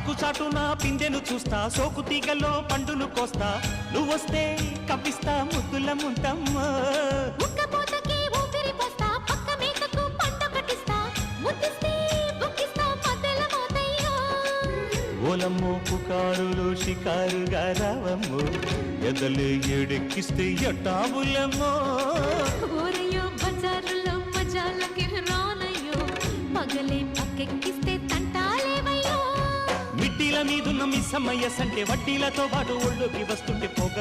ఆకు చాటున పిందెను చూస్తా సోకు తీగలో పండును కోస్తా. నువ్వొస్తే కప్పిస్తా ముద్దుల ముంతమ్మా. ఓలమ్మో పుకారులు షికారుగా రావమ్మో. ఎదలు ఎడెక్కిస్తే ఎట్టాబులమ్మో ఊరయ్యో బజారులో మజాలకి రానయ్యో. పగలే పక్కెక్కిస్తే మీదున్న మీ సమయ సంటే వడ్డీలతో పాటు ఒళ్ళుకి వస్తుంటే పోగ